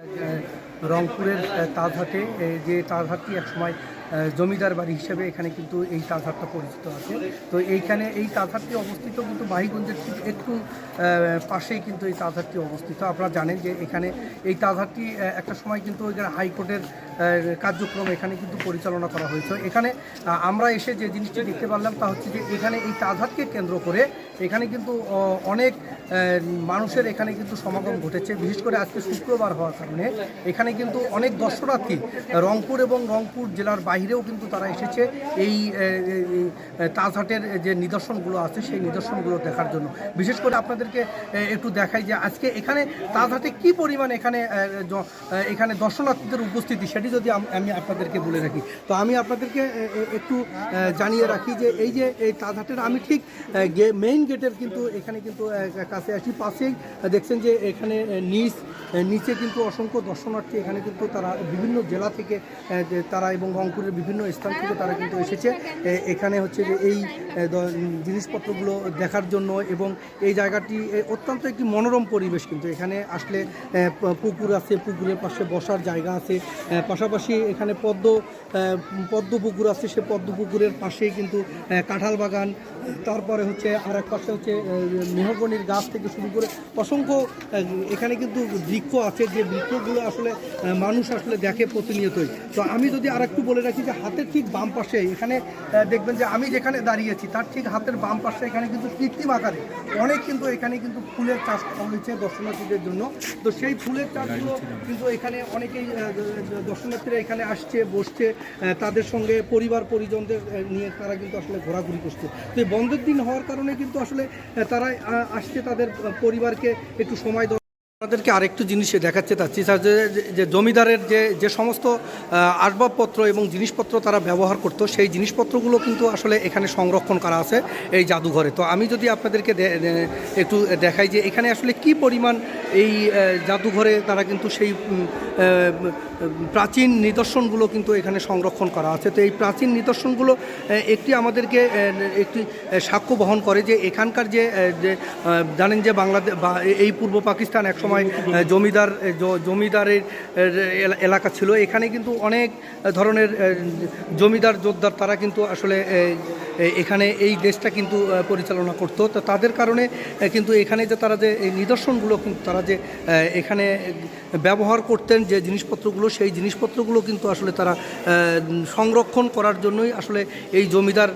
Okay. রংপুরের তাজহাটে যে তাজহাটটি একসময় জমিদার বাড়ি হিসেবে এখানে কিন্তু এই তাজহাটটা পরিচিত আছে। তো এইখানে এই তাজহাটটি অবস্থিত কিন্তু মাহিগঞ্জের ঠিক একটু পাশেই কিন্তু এই তাজহাটটি অবস্থিত। আপনারা জানেন যে এখানে এই তাজহাটটি একটা সময় কিন্তু এখানে হাইকোর্টের কার্যক্রম এখানে কিন্তু পরিচালনা করা হয়েছে। এখানে আমরা এসে যে জিনিসটি দেখতে পারলাম তা হচ্ছে যে এখানে এই তাজহাটকে কেন্দ্র করে এখানে কিন্তু অনেক মানুষের এখানে কিন্তু সমাগম ঘটেছে। বিশেষ করে আজকে শুক্রবার হওয়ার কারণে এখানে কিন্তু অনেক দর্শনার্থী, রংপুর এবং রংপুর জেলার বাইরেও কিন্তু তারা এসেছে এই তাজহাটের যে নিদর্শনগুলো আছে, সেই নিদর্শনগুলো দেখার জন্য। বিশেষ করে আপনাদেরকে একটু দেখাই যে আজকে এখানে তাজহাটে কি পরিমাণ এখানে এখানে দর্শনার্থীদের উপস্থিতি, সেটি যদি আমি আপনাদেরকে বলে রাখি। তো আমি আপনাদেরকে একটু জানিয়ে রাখি যে এই যে, এই তাজহাটের, আমি ঠিক মেইন গেটের কিন্তু এখানে কিন্তু কাছে আসি, পাশেই দেখছেন যে এখানে নিচ নিচে কিন্তু অসংখ্য দর্শনার্থী এখানে কিন্তু তারা বিভিন্ন জেলা থেকে তারা এবং রংপুরের বিভিন্ন স্থান থেকে তারা কিন্তু এসেছে। এখানে হচ্ছে যে এই জিনিসপত্রগুলো দেখার জন্য এবং এই জায়গাটি অত্যন্ত একটি মনোরম পরিবেশ কিন্তু। এখানে আসলে পুকুর আছে, পুকুরের পাশে বসার জায়গা আছে। পাশাপাশি এখানে পদ্ম পদ্ম পুকুর আছে। সে পদ্ম পুকুরের পাশেই কিন্তু কাঁঠাল বাগান। তারপরে হচ্ছে আর এক পাশে হচ্ছে মেহগনির গাছ থেকে শুরু করে অসংখ্য এখানে কিন্তু বৃক্ষ আছে। যে বৃক্ষগুলো আসলে মানুষ আসলে দেখে প্রতিনিয়তই। তো আমি যদি আর একটু বলে রাখি যে হাতের ঠিক বাম পাশে, এখানে দেখবেন যে আমি যেখানে দাঁড়িয়েছি, তার ঠিক হাতের বাম পাশে এখানে কিন্তু কৃত্রিম আকারে অনেক কিন্তু এখানে কিন্তু ফুলের চাষ করা হয়েছে দর্শনার্থীদের জন্য। তো সেই ফুলের চাষগুলো কিন্তু এখানে অনেকেই দর্শনার্থীরা এখানে আসছে, বসছে তাদের সঙ্গে পরিবার পরিজনদের নিয়ে তারা কিন্তু আসলে ঘোরাঘুরি করছে। তো এই বন্ধের দিন হওয়ার কারণে কিন্তু আসলে তারা আসছে তাদের পরিবারকে একটু সময় দেওয়া আপনাদেরকে আরেকটু জিনিস দেখাচ্ছে চাচ্ছি স্যার, যে জমিদারের যে যে সমস্ত আসবাবপত্র এবং জিনিসপত্র তারা ব্যবহার করতো, সেই জিনিসপত্রগুলো কিন্তু আসলে এখানে সংরক্ষণ করা আছে এই জাদুঘরে। তো আমি যদি আপনাদেরকে একটু দেখাই যে এখানে আসলে কি পরিমাণ এই জাদুঘরে তারা কিন্তু সেই প্রাচীন নিদর্শনগুলো কিন্তু এখানে সংরক্ষণ করা আছে। তো এই প্রাচীন নিদর্শনগুলো একটি আমাদেরকে একটি সাক্ষ্য বহন করে যে এখানকার যে জানেন যে বাংলাদেশ এই পূর্ব পাকিস্তান একসময় আহ, জমিদার জমিদারের এলা- এলাকা ছিল। এখানে কিন্তু অনেক ধরনের জমিদার যোদ্ধার তারা কিন্তু আসলে এখানে এই দেশটা কিন্তু পরিচালনা করতো। তো তাদের কারণে কিন্তু এখানে যে তারা যে এই নিদর্শনগুলো কিন্তু তারা যে এখানে ব্যবহার করতেন যে জিনিসপত্রগুলো সেই জিনিসপত্রগুলো কিন্তু আসলে তারা সংরক্ষণ করার জন্যই আসলে এই জমিদার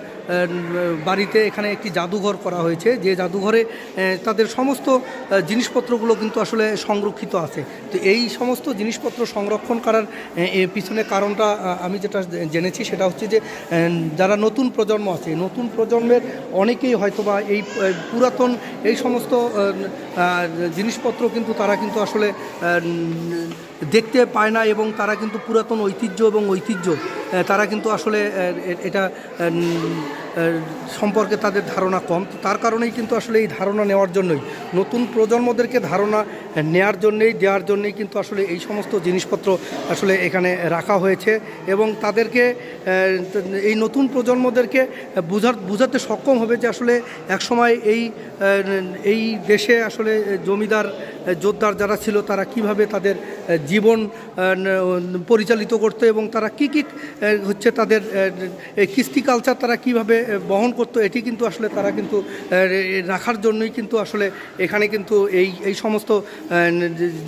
বাড়িতে এখানে একটি জাদুঘর করা হয়েছে। যে জাদুঘরে তাদের সমস্ত জিনিসপত্রগুলো কিন্তু আসলে সংরক্ষিত আছে। তো এই সমস্ত জিনিসপত্র সংরক্ষণ করার পিছনে কারণটা আমি যেটা জেনেছি সেটা হচ্ছে যে যারা নতুন প্রজন্ম আছে, নতুন প্রজন্মের অনেকেই হয়তোবা এই পুরাতন এই সমস্ত জিনিসপত্র কিন্তু তারা কিন্তু আসলে দেখতে পায় না এবং তারা কিন্তু পুরাতন ঐতিহ্য এবং ঐতিহ্য তারা কিন্তু আসলে এটা সম্পর্কে তাদের ধারণা কম। তার কারণেই কিন্তু আসলে এই ধারণা নেওয়ার জন্যই, নতুন প্রজন্মদেরকে ধারণা নেয়ার জন্যেই, দেওয়ার জন্যই কিন্তু আসলে এই সমস্ত জিনিসপত্র আসলে এখানে রাখা হয়েছে এবং তাদেরকে এই নতুন প্রজন্মদেরকে বোঝার, বোঝাতে সক্ষম হবে যে আসলে একসময় এই এই দেশে আসলে জমিদার যোদ্ধার যারা ছিল তারা কীভাবে তাদের জীবন পরিচালিত করতো এবং তারা কি কি হচ্ছে তাদের কৃষ্টি কালচার তারা কীভাবে বহন করতো, এটি কিন্তু আসলে তারা কিন্তু রাখার জন্যই কিন্তু আসলে এখানে কিন্তু এই এই সমস্ত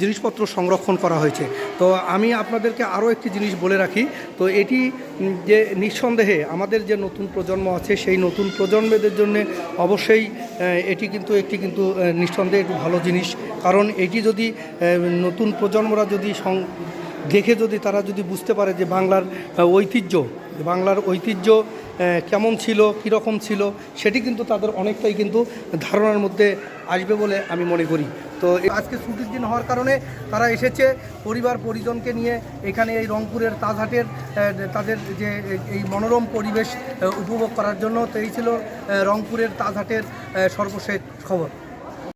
জিনিসপত্র সংরক্ষণ করা হয়েছে। তো আমি আপনাদেরকে আরও একটি জিনিস বলে রাখি, তো এটি যে নিঃসন্দেহে আমাদের যে নতুন প্রজন্ম আছে, সেই নতুন প্রজন্মদের জন্য অবশ্যই এটি কিন্তু একটি কিন্তু নিঃসন্দেহে একটু ভালো জিনিস। কারণ এটি যদি নতুন প্রজন্মরা যদি দেখে যদি তারা যদি বুঝতে পারে যে বাংলার ঐতিহ্য বাংলার ঐতিহ্য কেমন ছিল, কীরকম ছিল, সেটি কিন্তু তাদের অনেকটাই কিন্তু ধারণার মধ্যে আসবে বলে আমি মনে করি। তো আজকে ছুটির দিন হওয়ার কারণে তারা এসেছে, পরিবার পরিজনকে নিয়ে এখানে এই রংপুরের তাজহাটের তাদের যে এই মনোরম পরিবেশ উপভোগ করার জন্য, তো এই ছিল রংপুরের তাজহাটের সর্বশেষ খবর।